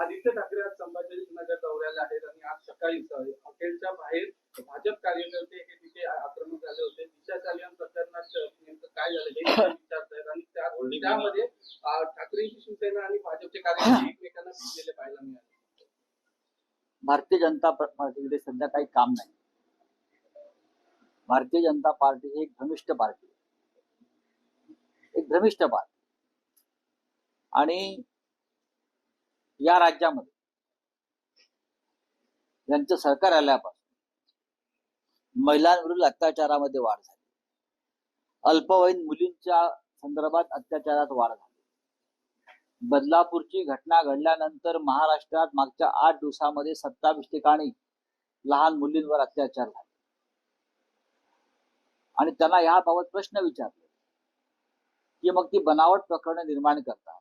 आदित्य ठाकरे आज संभाजीनगर दौऱ्याला आहेत आणि आज सकाळी हॉटेलच्या बाहेर भाजप कार्यकर्ते हे तिथे आक्रमक झाले होते. दिशा चालियन प्रकरणात नेमकं काय झालं हे ते विचारतायत आणि त्या- त्यामध्ये ठाकरेंची शिवसेना आणि भाजपचे कार्यकर्ते एकमेकांना भिडलेले पाहायला मिळाले. भारतीय जनता पार्टीकडे सध्या काही काम नाही. भारतीय जनता पार्टी ही एक भ्रमिष्ट पार्टी. एक भ्रमिष्ट पार्टी. आणि या राज्यामध्ये. यांचं सरकार आल्यापासून महिलांविरुद्ध अत्याचारामध्ये वाढ झाली. अल्पवयीन मुलींच्या संदर्भात अत्याचारात वाढ झाली. बदलापूरची घटना घडल्यानंतर महाराष्ट्रात मागच्या आठ दिवसामध्ये सत्तावीस ठिकाणी लहान मुलींवर अत्याचार झाले. आणि त्यांना याबाबत प्रश्न विचारले. की मग ती बनावट प्रकरण निर्माण करतात.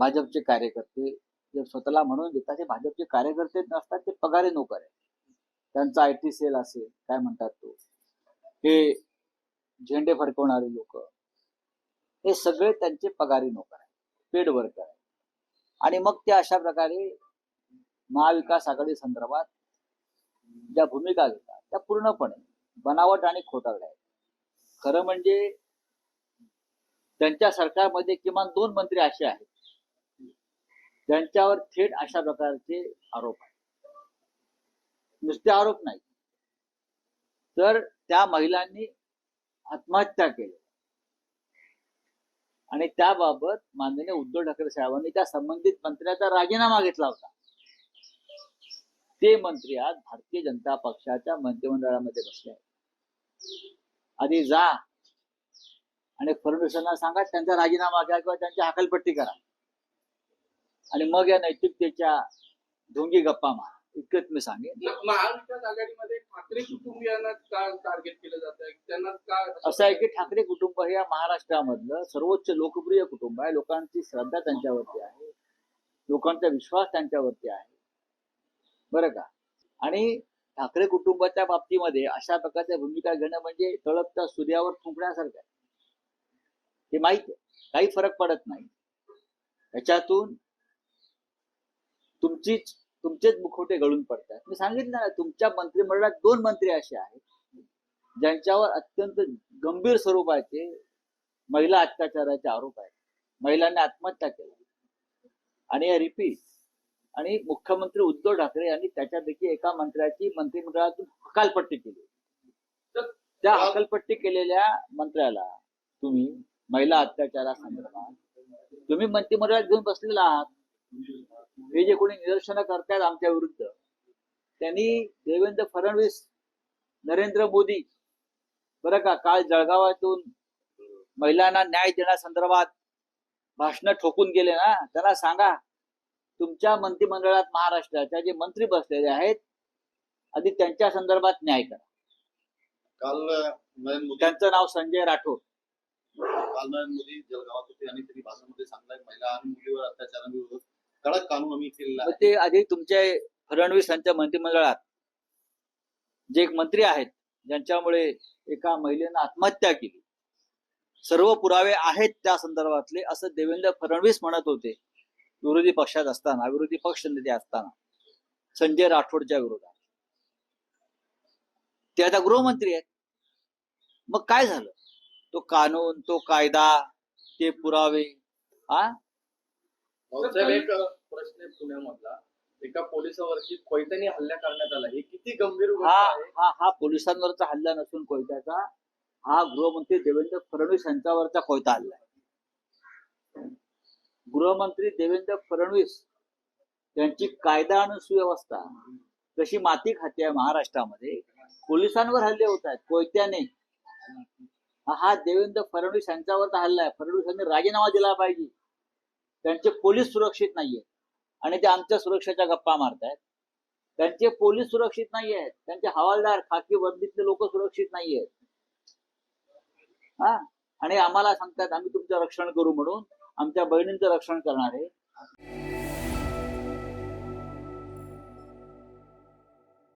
भाजपचे कार्यकर्ते जे स्वतःला म्हणून देतात ते भाजपचे कार्यकर्ते नसतात ते पगारी नोकर आहेत. त्यांचा आय टी सेल असेल काय म्हणतात तो? हे झेंडे फडकवणारे लोक हे सगळे त्यांचे पगारी नोकर आहेत पेड वर्कर आहे आणि मग ते अशा प्रकारे महाविकास आघाडी संदर्भात ज्या भूमिका घेतात त्या पूर्णपणे बनावट आणि खोटारड्या आहेत. खरं म्हणजे त्यांच्या सरकारमध्ये किमान दोन मंत्री असे आहेत त्यांच्यावर थेट अशा प्रकारचे आरोप आहेत. नुसते आरोप नाही. तर त्या महिलांनी आत्महत्या केली. आणि त्याबाबत माननीय उद्धव ठाकरे साहेबांनी त्या संबंधित मंत्र्याचा राजीनामा घेतला होता. ते मंत्री आज भारतीय जनता पक्षाच्या मंत्रिमंडळामध्ये बसले आहेत. आधी जा आणि फडणवीसांना सांगा त्यांचा राजीनामा घ्या किंवा त्यांची हकलपट्टी करा. आणि मग या नैतिकतेच्या ढोंगी गप्पा मारा. इतकंच मी सांगेन. महाविकास आघाडीमध्ये ठाकरे कुटुंबियांना का टार्गेट केलं जात आहे त्यांना का असं आहे की ठाकरे कुटुंब हे या महाराष्ट्रामधलं सर्वोच्च लोकप्रिय कुटुंब आहे. लोकांची श्रद्धा त्यांच्यावरती आहे. लोकांचा विश्वास त्यांच्यावरती आहे. बरं का? आणि ठाकरे कुटुंबाच्या बाबतीमध्ये अशा प्रकारच्या भूमिका घेणं म्हणजे तळपत्या सूर्यावर थुंकण्यासारखं आहे. हे माहीत आहे. काही फरक पडत नाही. त्याच्यातून तुमचीच तुमचेच मुखवटे गळून पडतात मी सांगितलं ना तुमच्या मंत्रिमंडळात दोन मंत्री असे आहेत ज्यांच्यावर अत्यंत गंभीर स्वरूपाचे महिला अत्याचाराचे आरोप आहेत. महिलांनी आत्महत्या केल्या आणि रिपीट आणि मुख्यमंत्री उद्धव ठाकरे यांनी त्याच्यापैकी एका मंत्र्याची मंत्रिमंडळातून हकालपट्टी केली. तर त्या हकालपट्टी केलेल्या मंत्र्याला तुम्ही महिला अत्याचारासंदर्भात तुम्ही मंत्रिमंडळात घेऊन बसलेला आहात. हे जे कोणी निदर्शनं करतायत आमच्या विरुद्ध त्यांनी देवेंद्र फडणवीस नरेंद्र मोदी बरं का काल जळगावातून महिलांना न्याय देण्यासंदर्भात भाषण ठोकून गेले ना त्यांना सांगा. तुमच्या मंत्रिमंडळात महाराष्ट्राच्या जे मंत्री बसलेले आहेत आधी त्यांच्या संदर्भात न्याय करा. काल त्यांचं नाव संजय राठोड. काल नरेंद्र मोदी जळगावात होते आणि त्यांनी भाषणामध्ये सांगताय महिला आणि मुलीवर अत्याचारांविरोधात कडक कानून आम्ही केलेला आहे ते आधी तुमचे फडणवीस यांच्या मंत्रिमंडळात जे एक मंत्री आहेत ज्यांच्यामुळे एका महिलेनं आत्महत्या केली. सर्व पुरावे आहेत त्या संदर्भातले असं देवेंद्र फडणवीस म्हणत होते. विरोधी पक्षात असताना विरोधी पक्ष नेते असताना. संजय राठोडच्या विरोधात. ते आता गृहमंत्री आहेत. मग काय झालं? तो कानून तो कायदा ते पुरावे हा? एक प्रश्न आहे पुण्यामधला. एका पोलिसावरती कोयत्याने हल्ला करण्यात आला. हे किती गंभीर गोष्ट हा आहे. हा हा पोलिसांवरचा हल्ला नसून कोयत्याचा हा गृहमंत्री देवेंद्र फडणवीस यांच्यावरचा कोयता हल्ला आहे. गृहमंत्री देवेंद्र फडणवीस यांची कायदा आणि सुव्यवस्था कशी माती खाते आहे महाराष्ट्रामध्ये पोलिसांवर हल्ले होत आहेत कोयत्याने. हा- हा देवेंद्र फडणवीस यांच्यावरचा हल्ला आहे. फडणवीस यांनी राजीनामा दिला पाहिजे. त्यांचे पोलीस सुरक्षित नाहीये आणि ते आमच्या सुरक्षेच्या गप्पा मारतायत. त्यांचे पोलीस सुरक्षित नाही आहेत त्यांचे हवालदार खाकी वर्दीतले लोक सुरक्षित नाही आहेत हा? आणि आम्हाला सांगतात आम्ही तुमचं रक्षण करू म्हणून आमच्या बहिणींचं रक्षण करणार आहे.